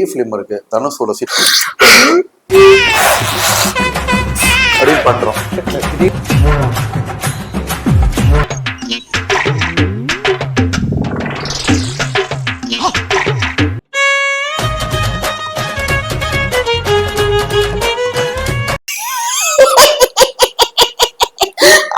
பெரிய ஃபிலிம் இருக்கு. தனுஷோட சீட் அப்படின்னு பண்றோம்.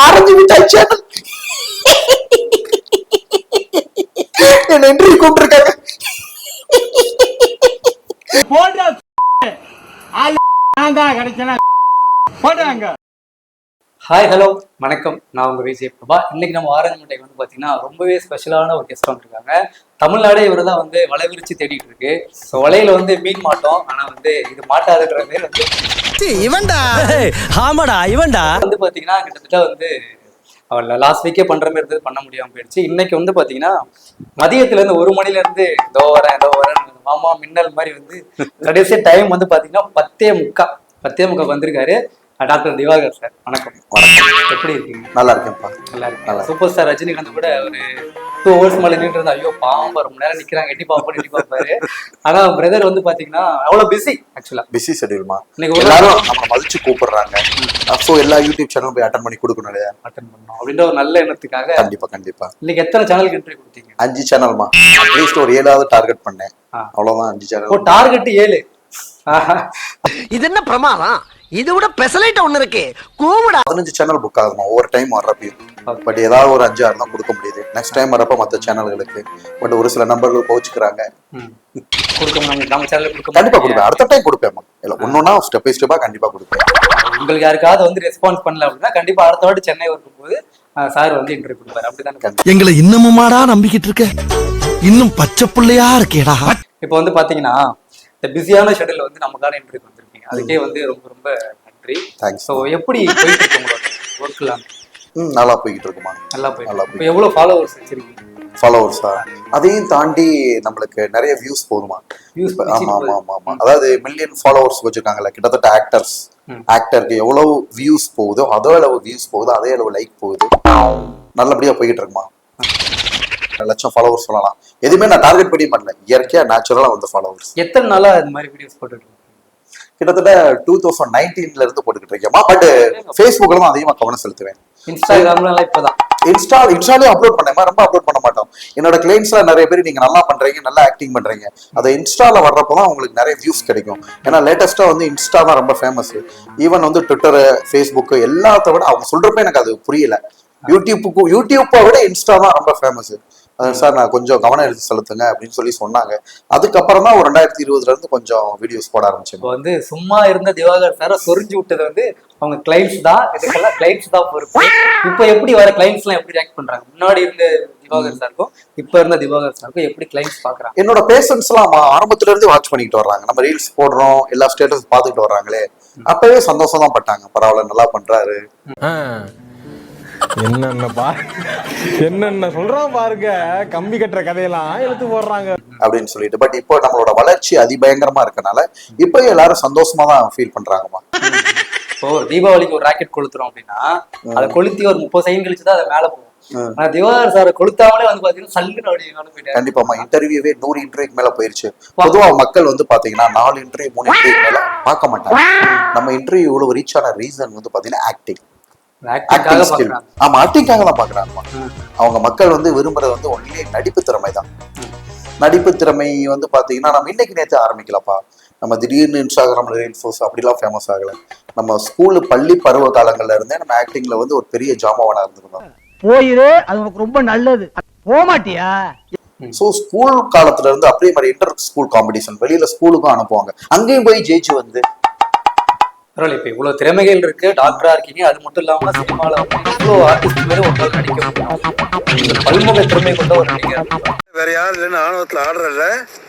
ஆரஞ்சு மிட்டாய் சேனல் என்ன இன்டர்வியூ கூப்பிட்டுருக்காங்க போடுற ஆள் நான் தான் கிடைச்சனா போடுறாங்க ஹாய் ஹலோ வணக்கம். நான் உங்க விஜய் பிரபா. இன்னைக்கு நம்ம ஆரஞ்சு முட்டைக்கு வந்து பாத்தீங்கன்னா ரொம்பவே ஸ்பெஷலான ஒரு கெஸ்ட் வந்திருக்காங்க. தமிழ்நாடே இவர் தான் வந்து வலை விரிச்சு தேடிட்டு இருக்கு. ஸோ வலையில வந்து மீன் மாட்டோம். ஆனா வந்து இது மாட்டாதுன்ற பேர் வந்து இவன்டா? ஆமாடா இவன்டா? வந்து பாத்தீங்கன்னா கிட்டத்தட்ட வந்து அவர் லாஸ்ட் வீக்கே பண்ற மாதிரி இருந்தது பண்ண முடியாம போயிடுச்சு. இன்னைக்கு வந்து பாத்தீங்கன்னா மதியத்துல இருந்து ஒரு மணில இருந்து இதோ வரேன் இதோ வரேன் மாமா மின்னல் மாதிரி வந்து கடைசி டைம் வந்து பாத்தீங்கன்னா பத்தே முக்கா. பத்தே முக்கா வந்திருக்காரு டாக்டர் திவாகர் சார். வணக்கம். வணக்கம். எப்படி இருக்கீங்க? நல்லா இருக்கேன்ப்பா. நல்லா இருக்கு நல்லா சூப்பர் ஸ்டார் ரஜினிகாந்த் கூட ஒரு டூ ஹவர்ஸ் மேலே நின்று இருந்தா ஐயோ பாவம் ரொம்ப நேரம் நிக்கிறாங்க. எட்டி பாப்போம் எட்டி பார்ப்பாரு ஆனா பிரதர் வந்து பாத்தீங்கன்னா அவ்வளவு பிஸி ஆக்சுவலா பிஸி ஷெடியூல்மா இன்னைக்கு எல்லாரும் நம்ம மதிச்சு கூப்பிடுறாங்க. ஸோ எல்லா யூடியூப் சேனலும் போய் அட்டன் பண்ணி கொடுக்கணும் இல்லையா? அட்டன் பண்ணோம் அப்படின்ற ஒரு நல்ல எண்ணத்துக்காக கண்டிப்பா கண்டிப்பா. இன்னைக்கு எத்தனை சேனலுக்கு என்ட்ரி கொடுத்தீங்க? அஞ்சு சேனல்மா அட்லீஸ்ட் ஒரு ஏழாவது டார்கெட் பண்ணேன். அவ்வளவுதான் அஞ்சு ஓ சேனல் டார்கெட் ஏழு. இது என்ன பிரமாதம்? இது விட பெசலைட் ஒண்ணு இருக்கு. கூவுடா. பதினஞ்சு சேனல் புக் ஆகுமா ஒவ்வொரு டைம் வர்றப்பையும். பட் ஏதாவது ஒரு அஞ்சு ஆறு தான் கொடுக்க முடியுது. நெக்ஸ்ட் டைம் வரப்ப மற்ற சேனல்களுக்கு பட் ஒரு சில நம்பர்கள் கோச்சுக்கிறாங்க ம். கொடுக்க நம்ம நம்ம சேனல் கொடுக்க கண்டிப்பா. கொடுப்பேன். அடுத்த டைம் கொடுப்பேன் இல்ல ஒன்னொன்னா ஸ்டெப் பை ஸ்டெப்பா கண்டிப்பா கொடுப்பேன். உங்களுக்கு யாருக்காவது வந்து ரெஸ்பான்ஸ் பண்ணல அப்படின்னா கண்டிப்பா அடுத்த வாட்டி சென்னை வரும்போது சார் வந்து இன்டர்வியூ கொடுப்பாரு. அப்படிதானே எங்களை இன்னமுமாடா நம்பிக்கிட்டு இருக்க? இன்னும் பச்சை புள்ளையா இருக்கேடா. இப்போ வந்து பாத்தீங்கன்னா இந்த பிஸியான ஷெட்யூல் வந்து நமக்கான இன்டர்வியூ வந்திருக்கீங்க அதுக்கே வந்து ரொம்ப ரொம்ப நன்றி. தேங்க்ஸ் ஸோ எப்படி போயிட்டு இருக்கு உங்களோட ஒர்க்லாம் ம் நல்லா போய்கிட்டு இருக்குமா நல்லா போயிட்டு நல்லா. இப்போ எவ்வளவு ஃபாலோவர்ஸ் வச்சிருக்கீங்க? ஃபாலோவர்ஸா அதையும் தாண்டி நம்மளுக்கு நிறைய வியூஸ் போதுமா பிடிச்சிட்டு ஆமா ஆமா. ஆமா. ஆமா அதாவது மில்லியன் ஃபாலோவர்ஸ் வச்சிருக்காங்கல்ல கிட்டத்தட்ட ஆக்டர்ஸ். ஆக்டருக்கு எவ்வளவு வியூஸ் போகுதோ அதே அளவு வியூஸ் போகுதோ அதே அளவு லைக் போகுது. நல்லபடியா போயிட்டு இருக்குமா லட்சம் ஃபாலோவர்ஸ் சொல்லலாம். எதுவுமே நான் டார்கெட் பண்ணி பண்ணல. இயற்கையா நேச்சுரலா வந்து ஃபாலோவர்ஸ் எத்தனை நாளா இந்த மாதிரி வீடியோஸ் போட்டுட்டு கிட்டத்தட்ட டூ தௌசண்ட் நைன்டீன்ல இருந்து போட்டுக்கிட்டு இருக்கேமா பட் ஃபேஸ்புக்ல தான் அதிகமா கவனம் செலுத்துவேன். இன்ஸ்டாகிராம்லாம் இப்பதான் இன்ஸ்டா இன்ஸ்டாலே அப்லோட் பண்ணேன். ரொம்ப அப்லோட் பண்ண மாட்டோம். என்னோட கிளைண்ட்ஸ்ல நிறைய பேர் நீங்க நல்லா பண்றீங்க நல்லா ஆக்டிங் பண்றீங்க. அதை இன்ஸ்டால வர்றப்போ தான் உங்களுக்கு நிறைய வியூஸ் கிடைக்கும். ஏன்னா லேட்டஸ்டா வந்து இன்ஸ்டா தான் ரொம்ப ஃபேமஸ் ஈவன் வந்து ட்விட்டர் ஃபேஸ்புக் எல்லாத்த விட அவங்க சொல்றப்ப எனக்கு அது புரியல. யூடியூப்புக்கு யூடியூப்பை விட இன்ஸ்டா தான் ரொம்ப ஃபேமஸ் சார் நான் கொஞ்சம் கவனம் எடுத்து செலுத்துங்க அப்படின்னு சொல்லி சொன்னாங்க. அதுக்கப்புறம் தான் ஒரு ரெண்டாயிரத்தி இருபதுல இருந்து கொஞ்சம் வீடியோஸ் போட ஆரம்பிச்சேன். இப்போ வந்து சும்மா இருந்த திவாகர் சார சொரிஞ்சு விட்டது வந்து அவங்க கிளைண்ட்ஸ் தான். இதுக்கெல்லாம் கிளைண்ட்ஸ் தான் பொறுப்பு. இப்போ எப்படி வர கிளைண்ட்ஸ் எல்லாம் எப்படி ரியாக்ட் பண்றாங்க? முன்னாடி இருந்த திவாகர் சாருக்கும் இப்போ இருந்த திவாகர் சாருக்கும் எப்படி கிளைண்ட்ஸ் பாக்குறாங்க என்னோட பேஷன்ஸ் எல்லாம் ஆரம்பத்துல இருந்து வாட்ச் பண்ணிட்டு வர்றாங்க. நம்ம ரீல்ஸ் போடுறோம் எல்லா ஸ்டேட்டஸ் பார்த்துட்டு வர்றாங்களே. அப்பவே சந்தோஷம் தான் பட்டாங்க. பரவாயில்ல நல்லா பண்றாரு. என்னென்ன பா என்னென்ன சொல்றான் பாருங்க. கம்பி கட்டுற கதையெல்லாம் இழுத்து போடுறாங்க. அப்படின்னு சொல்லிட்டு. பட் இப்போ நம்மளோட வளர்ச்சி அதிபயங்கரமா இருக்கனால இப்போ எல்லாரும் சந்தோஷமா தான் ஃபீல் பண்றாங்கம்மா. இப்போ தீபாவளிக்கு ஒரு ராக்கெட் கொளுத்துறோம் அப்படின்னா அதை கொளுத்தி ஒரு முப்பது செகண்ட் கழிச்சு தான் அதை மேல போகும். ஆனா திவாகர் சாரை கொளுத்தாமலே வந்து பாத்தீங்கன்னா சல்லுன்னு அப்படி கண்டிப்பாமா இன்டர்வியூவே நூறு இன்டர்வியூக்கு மேல போயிருச்சு. பொதுவா மக்கள் வந்து பாத்தீங்கன்னா நாலு இன்டர்வியூ மூணு இன்டர்வியூ மேல பார்க்க மாட்டாங்க. நம்ம இன்டர்வியூ இவ்வளவு ரீச் ஆன ரீசன் வந்து பாத்தீங்கன்னா ஆக்டிங் ஆமா ஆக்டிங்காக தான் பாக்குறாங்கம்மா அவங்க மக்கள் வந்து விரும்புறது வந்து ஒன்லி நடிப்பு திறமை தான். நடிப்பு திறமை வந்து பாத்தீங்கன்னா நம்ம இன்னைக்கு நேத்து ஆரம்பிக்கலப்பா நம்ம திடீர்னு இன்ஸ்டாகிராம்ல ரீல்ஸ் அப்படிலாம் ஃபேமஸ் ஆகல. நம்ம ஸ்கூலு பள்ளி பருவ காலங்கள்ல இருந்தே நம்ம ஆக்டிங்ல வந்து ஒரு பெரிய ஜாமாவானா இருந்திருந்தோம். போயிரு அது உனக்கு ரொம்ப நல்லது. போக மாட்டியா ஸோ ஸ்கூல் காலத்துல இருந்து அப்படியே மாதிரி இன்டர் ஸ்கூல் காம்படிஷன் வெளியில ஸ்கூலுக்கும் அனுப்புவாங்க. அங்கேயும் போய் ஜெயிச்சு வந்து பரவாயில்ல இப்ப இவ்வளவு திறமைகள் இருக்கு டாக்டரா இருக்கீங்க. அது மட்டும் இல்லாம சினிமால வந்து இவ்வளவு ஆர்டிஸ்ட் பேரு ஒரு நாள் நடிக்க பல்முக திறமை கொண்ட ஒரு நடிகர். வேற யாரும் இல்லைன்னு ஆணவத்துல ஆடுறல்ல.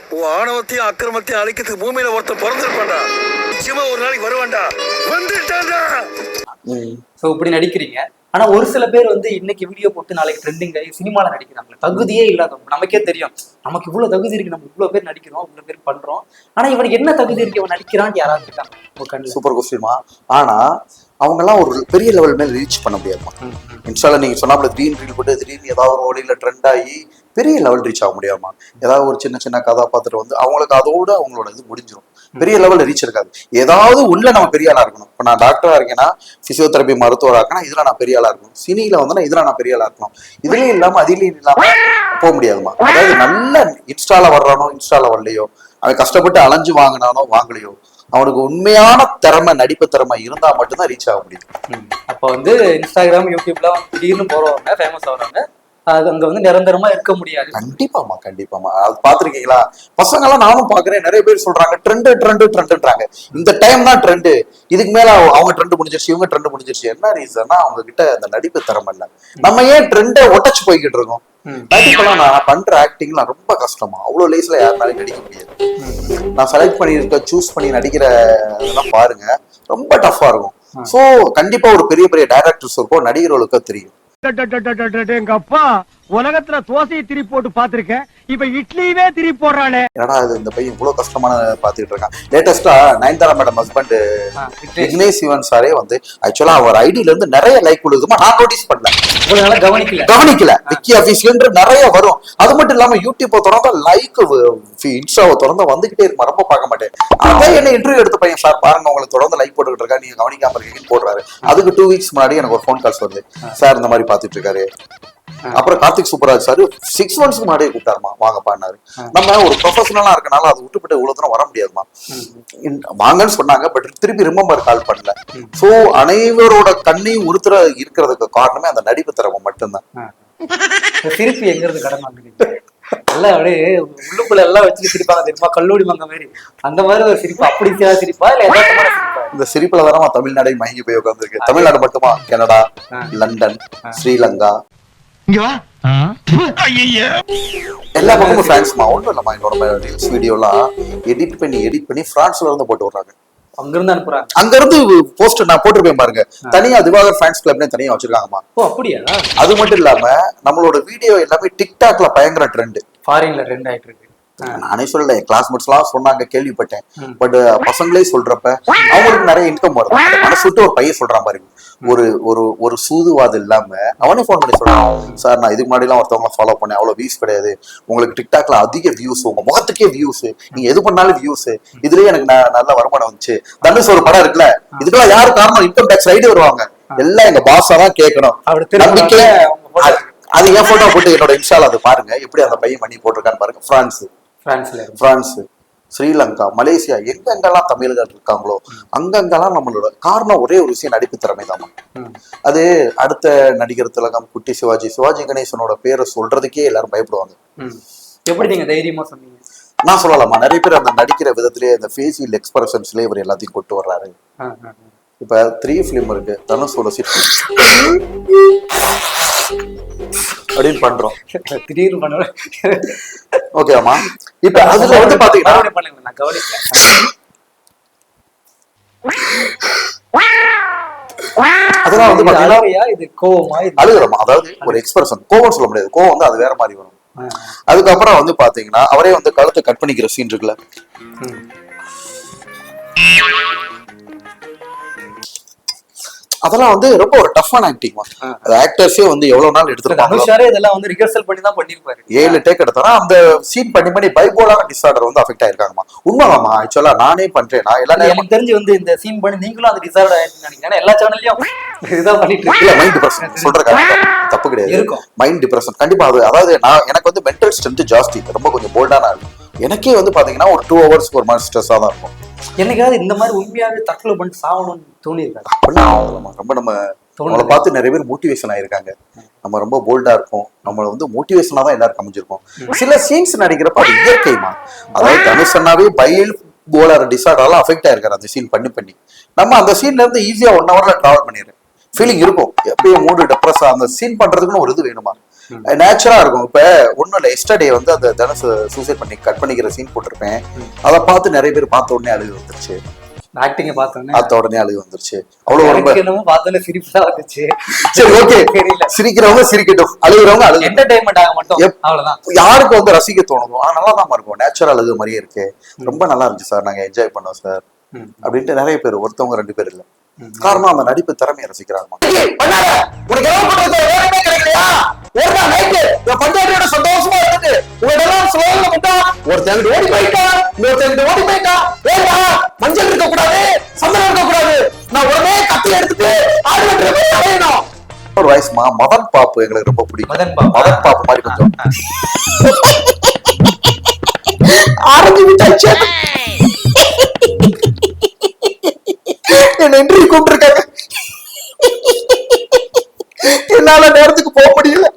உன் ஆணவத்தையும் அக்கிரமத்தையும் அழிக்கிறதுக்கு பூமியில ஒருத்தன் பிறந்திருப்பான்டா. நிச்சயமா ஒரு நாளைக்கு வருவான்டா. வந்துட்டான்டா. சோ இப்படி நடிக்கிறீங்க. ஆனா ஒரு சில பேர் வந்து இன்னைக்கு வீடியோ போட்டு நாளைக்கு ட்ரெண்டிங் ஆகி சினிமால நடிக்கிறாங்க. தகுதியே இல்லாதவங்க நமக்கே தெரியும். நமக்கு இவ்வளவு தகுதி இருக்கு. நம்ம இவ்வளவு பேர் நடிக்கிறோம். இவ்வளவு பேர் பண்றோம். ஆனா இவனுக்கு என்ன தகுதி இருக்கு? இவன் நடிக்கிறான்னு யாராவது இருக்காங்க? சூப்பர் கொஸ்டின்மா ஆனா அவங்கெல்லாம் ஒரு பெரிய லெவல் மேல ரீச் பண்ண முடியாதுமா இன்ஸ்டால நீங்க சொன்னாப்புல திடீர்னு ரீல் போட்டு திடீர்னு ஏதாவது ஒரு வழியில ட்ரெண்ட் ஆகி பெரிய லெவல் ரீச் ஆக முடியாமா ஏதாவது ஒரு சின்ன சின்ன கதாபாத்திரம் வந்து அவங்களுக்கு அதோட அவங்களோட இது முடிஞ்சிடும் பெரிய லெவல்ல ரீச் இருக்காது. ஏதாவது உள்ள நம்ம பெரிய ஆளா இருக்கணும். இப்போ நான் டாக்டரா இருக்கேன்னா பிசியோதெரபி மருத்துவரா இருக்கேன்னா இதுல நான் பெரிய ஆளா இருக்கணும். சினியில வந்து இதுல நான் பெரிய ஆளா இருக்கணும். இதுலயும் இல்லாம அதுலயும் இல்லாம போக முடியாதுமா அதாவது நல்ல இன்ஸ்டால வர்றானோ இன்ஸ்டால வரலையோ அவன் கஷ்டப்பட்டு அலைஞ்சு வாங்கினானோ வாங்கலையோ அவனுக்கு உண்மையான திறமை நடிப்பு திறமை இருந்தா மட்டும்தான் ரீச் ஆக முடியும். அப்போ வந்து இன்ஸ்டாகிராம் யூடியூப்ல திடீர்னு போறவங்க ஃபேமஸ் ஆகுறாங்க அது அங்க வந்து நிரந்தரமா இருக்க முடியாது. கண்டிப்பாமா கண்டிப்பாமா அது பாத்திருக்கீங்களா பசங்க எல்லாம் நானும் பாக்குறேன் நிறைய பேர் சொல்றாங்க ட்ரெண்டு ட்ரெண்டு ட்ரெண்டுன்றாங்க இந்த டைம் தான் ட்ரெண்டு இதுக்கு மேல அவங்க- ட்ரெண்ட் முடிஞ்சிருச்சு இவங்க ட்ரெண்ட் முடிஞ்சிருச்சு. என்ன ரீசன்னா அவங்க கிட்ட அந்த நடிப்பு திறமை இல்ல. நம்ம ஏன் ட்ரெண்டை ஒட்டச்சு போய்கிட்டு இருக்கோம். நடிப்பெல்லாம் நான் பண்ற ஆக்டிங்லாம் ரொம்ப கஷ்டமா. அவ்வளவு லேஸ்ல யாருனாலும் நடிக்க முடியாது. நான் செலக்ட் பண்ணியிருக்க சூஸ் பண்ணி நடிக்கிற இதெல்லாம் பாருங்க ரொம்ப டஃப்பா இருக்கும். சோ கண்டிப்பா ஒரு பெரிய பெரிய டைரக்டர்ஸ் இருக்கும் நடிகர்களுக்கு தெரியும். எங்க அப்பா உலகத்துல தோசையை திருப்பி போட்டு பாத்திருக்கேன் இப்ப இட்லியவே திருப்பி போடுறானே என்னடா இது இந்த பையன் இவ்வளவு கஷ்டமான பாத்துக்கிட்டு இருக்கான். லேட்டஸ்டா நயன்தாரா மேடம் ஹஸ்பண்ட் விக்னேஷ். சிவன் சாரே வந்து ஆக்சுவலா அவர் ஐடில இருந்து நிறைய லைக் கொடுக்குமா நான் நோட்டீஸ் பண்ணல. கவனிக்கல. கவனிக்கல. விக்கி அபிஷியல்ன்ற நிறைய வரும். அது மட்டும் இல்லாம யூடியூப் திறந்தா லைக் இன்ஸ்டாவை திறந்து வந்துகிட்டே இருக்கு. ரொம்ப பார்க்க மாட்டேன். அதான் என்ன இன்டர்வியூ எடுத்த பையன் சார் பாருங்க உங்களுக்கு தொடர்ந்து லைக் போட்டுக்கிட்டு இருக்கா நீங்க கவனிக்காம இருக்கீங்கன்னு போடுறாரு. அதுக்கு டூ வீக்ஸ் முன்னாடி எனக்கு ஒரு ஃபோன் கால்ஸ் வருது. சார் இந்த மாதிரி பாத்துட்டு இருக்காரு. அப்புறம் கார்த்திக் சூப்பராஜ் சார் சிக்ஸ் மந்த்ஸ்க்கு முன்னாடியே கூப்பிட்டாருமா வாங்க பாடினாரு நம்ம ஒரு ப்ரொஃபஷனலா இருக்கனால அதை விட்டுப்பட்டு இவ்வளவு தூரம் வர முடியாதுமா. வாங்கன்னு சொன்னாங்க பட் திருப்பி ரிமெம்பர் கால் பண்ணல. சோ அனைவரோட கண்ணையும் உறுத்துற இருக்கிறதுக்கு காரணமே அந்த நடிப்பு திறமை மட்டும்தான். இந்த சிரிப்பு எங்க இருந்து கடன் வாங்குறீங்க? எல்லாம் அப்படியே உள்ளுக்குள்ள எல்லாம் வச்சுட்டு சிரிப்பாங்க தெரியுமா? கல்லூரி மங்க மாதிரி. அந்த மாதிரி ஒரு சிரிப்பு அப்படி சிரிப்பா இல்ல சிரிப்பா? இந்த சிரிப்புல தானே தமிழ்நாடே மயங்கி போய் உட்காந்துருக்கு தமிழ்நாடு மட்டுமா? கனடா. லண்டன் ஸ்ரீலங்கா இங்க வா. எல்லா பக்கமும் பிரான்ஸ்மா ஒண்ணும் இல்லம்மா என்னோட ரீல்ஸ் வீடியோலாம் எடிட் பண்ணி எடிட் பண்ணி பிரான்ஸ்ல இருந்து போட்டு விடுறாங்க. அங்க இருந்து அனுப்புறாங்க அங்க இருந்து போஸ்ட் நான் போட்டிருப்பேன் பாருங்க. தனியா திவாகர் ஃபேன்ஸ் கிளப்னே தனியா வச்சிருக்காங்கம்மா. ஓ அப்படியா? அது மட்டும் இல்லாம நம்மளோட வீடியோ எல்லாமே டிக்டாக்ல பயங்கர ட்ரெண்ட் ஃபாரின்ல ட்ரெண்ட் ஆயிட்டு இருக்கு. நானே சொல்லல என் கிளாஸ்மேட்ஸ் எல்லாம் சொன்னாங்க கேள்விப்பட்டேன். பட் பசங்களே சொல்றப்ப அவங்களுக்கு நிறைய இன்கம் வருது அந்த மனசு விட்டு ஒரு பையன் சொல்றான் பாருங்க. ஒரு ஒரு ஒரு சூதுவாது இல்லாம அவனே ஃபோன் பண்ணி சொல்றான் சார் நான் இதுக்கு முன்னாடி எல்லாம் ஒருத்தவங்க ஃபாலோ பண்ணேன் அவ்வளவு வியூஸ் கிடையாது. உங்களுக்கு டிக்டாக்ல அதிக வியூஸ் உங்க முகத்துக்கே வியூஸ் நீங்க எது பண்ணாலும் வியூஸ் இதுலயே எனக்கு நல்ல வருமானம் வந்துச்சு. தனுஷ் ஒரு படம் இருக்குல்ல இதுக்கெல்லாம் யாரு காரணம்? இன்கம் டேக்ஸ் ரைடு வருவாங்க. எல்லாம் எங்க பாஸா தான் கேட்கணும். நம்பிக்கை அது- என் போட்டோ போட்டு என்னோட இன்ஸ்டால அது பாருங்க. எப்படி அந்த பையன் பண்ணி போட்டிருக்கான்னு பாருங்க. பிரான்ஸ் பிரான்ஸ்ல பிரான்ஸ் ஸ்ரீலங்கா மலேசியா எங்கெங்கெல்லாம் தமிழர்கள் இருக்காங்களோ அங்கங்கெல்லாம் நம்மளோட காரணம் ஒரே ஒரு விஷயம் நடிப்பு திறமை ம். அது அடுத்த நடிகர் திலகம் குட்டி சிவாஜி சிவாஜி கணேசனோட பேரை சொல்றதுக்கே எல்லாரும் பயப்படுவாங்க. எப்படி நீங்க தைரியமா சொன்னீங்க நான் சொல்லலாமா நிறைய பேர் அந்த நடிக்கிற விதத்திலேயே அந்த ஃபேஷியல் எக்ஸ்பிரஷன்ஸ்லேயே இவர் எல்லாத்தையும் கொண்டு வர்றாரு. இப்ப த்ரீ ஃபிலிம் இருக்கு தனுஷோட சிட் அப்படின்னு பண்றோம். திடீர்னு பண்ண ஓகேவாமா இப்ப அதுல வந்து பாத்தீங்கன்னா பண்ணுங்க நான் கவனிக்கல அதெல்லாம் வந்து இது பாத்தீங்கன்னா அழுகையா இது கோவமா அழுகிறோம்? அதாவது ஒரு எக்ஸ்பிரஷன் கோவம் சொல்ல முடியாது. கோவம் வந்து அது வேற மாதிரி வரும். அதுக்கப்புறம் வந்து பாத்தீங்கன்னா அவரே வந்து கழுத்தை கட் பண்ணிக்கிற சீன் இருக்குல்ல. அதெல்லாம் வந்து ரொம்ப ஒரு டஃப்பான ஆக்டிங். அது ஆக்டர்ஸே வந்து எவ்வளவு நாள் எடுத்திருப்பாங்க தனுஷாரே இதெல்லாம் வந்து ரிஹர்சல் பண்ணி தான் பண்ணிருப்பாரு ஏழு டேக் எடுத்தோம்னா அந்த சீன் பண்ணி பண்ணி பைபோலான டிஸார்டர் வந்து அஃபெக்ட் ஆயிருக்காங்கம்மா. உண்மைதாம்மா ஆக்சுவலா நானே பண்றேன். நான் எல்லா இல்ல, நேரமும் எனக்கு தெரிஞ்சு வந்து இந்த சீன் பண்ணி நீங்களும் அது டிசைட் ஆயிடுச்சுன்னு நினைக்கிறேன். எல்லா சேனல்லையும் இதான் பண்ணிட்டு இல்ல மைண்ட் டிப்ரெஷன் சொல்றேன் தப்பு கிடையாது. இருக்கும். மைண்ட் டிப்ரெஷன் கண்டிப்பா அது அதாவது நான் எனக்கு வந்து மென்டல் ஸ்ட்ரென்த் ஜாஸ்தி. ரொம்ப கொஞ்சம் போல்டான இருக்கும் எனக்கே வந்து பாத்தீங்கன்னா ஒரு டூ ஹவர்ஸ்க்கு ஒரு மாதிரி ஸ்ட்ரெஸ்ஸா தான் இருக்கும். என்னைக்காவது இந்த மாதிரி உண்மையாவே தற்கொலை பண்ணிட்டு சாகணும்னு தோணி இருக்காது அப்படிலாம் ஆகலம்மா. ரொம்ப நம்ம. நம்மளை பார்த்து நிறைய பேர் மோட்டிவேஷன் ஆயிருக்காங்க. நம்ம ரொம்ப போல்டா இருப்போம். நம்மள வந்து மோட்டிவேஷனா தான் எல்லாருக்கும் அமைஞ்சிருக்கும் சில சீன்ஸ் நடிக்கிறப்ப அது இயற்கைமா அதாவது தனுஷன்னாவே பயில் போலர் டிசார்டர்லாம் அஃபெக்ட் ஆயிருக்காரு அந்த சீன் பண்ணி பண்ணி. நம்ம அந்த சீன்ல இருந்து ஈஸியா ஒன் ஹவர்ல டிராவல் பண்ணிடுறோம் ஃபீலிங் இருக்கும். எப்பயும் மூடு டெப்ரஸ் அந்த சீன் பண்றதுக்குன்னு ஒரு இது வேணுமா? நேச்சுரலா இருக்கும். இப்ப ஒண்ணும் இல்ல எஸ்டர்டே வந்து அந்த தனுஷ் சூசைட் பண்ணி கட் பண்ணிக்கிற சீன் போட்டிருப்பேன். அதை பார்த்து நிறைய பேர் பார்த்த உடனே அழுகு வந்துருச்சு. ஆக்டிங்க பார்த்தோன்னே பார்த்த உடனே அழுகு வந்துருச்சு. அவ்வளவு ரொம்ப என்னமோ பார்த்தோன்னே சிரிப்பு தான் வந்துச்சு. சரி ஓகே தெரியல. சிரிக்கிறவங்க சிரிக்கட்டும். அழுகுறவங்க அழுகு என்டர்டைன்மெண்ட் ஆக மட்டும். அவ்வளவுதான். யாருக்கு வந்து ரசிக்க தோணுதோ ஆனா நல்லா தான் இருக்கும். நேச்சுரல் அழுகு மாதிரியே இருக்கு. ரொம்ப நல்லா இருந்துச்சு சார். நாங்க என்ஜாய் பண்ணோம் சார். அப்படின்ட்டு நிறைய பேர் ஒருத்தவங்க ரெண்டு பேர் இல்ல. காரணம் அந்த நடிப்பு திறமையை ரசிக்கிறாங்க. உனக்கு ஒரு நாள் நைட்டு என் பஞ்சாயத்தோட சந்தோஷமா இருந்துட்டு உங்களெல்லாம் சோழல விட்டா ஒருத்தங்கிட்ட ஓடி போயிட்டா இன்னொருத்தங்கிட்ட ஓடி போயிட்டா ஏண்டா மஞ்சள் இருக்க கூடாது சந்தனம் இருக்க கூடாது. நான் உடனே கத்தி எடுத்துட்டு ஆடு வெட்டுற போய் அடையணும் ஒரு வயசுமா மதன் பாப்பு எங்களுக்கு ரொம்ப பிடிக்கும். மதன் பாப்பு. மதன் பாப்பு மாதிரி கொஞ்சம். ஆரஞ்சு விட்டாச்சு என்ன இன்டர்வியூ கூப்பிட்டுருக்காங்க. என்னால நேரத்துக்கு போக முடியல.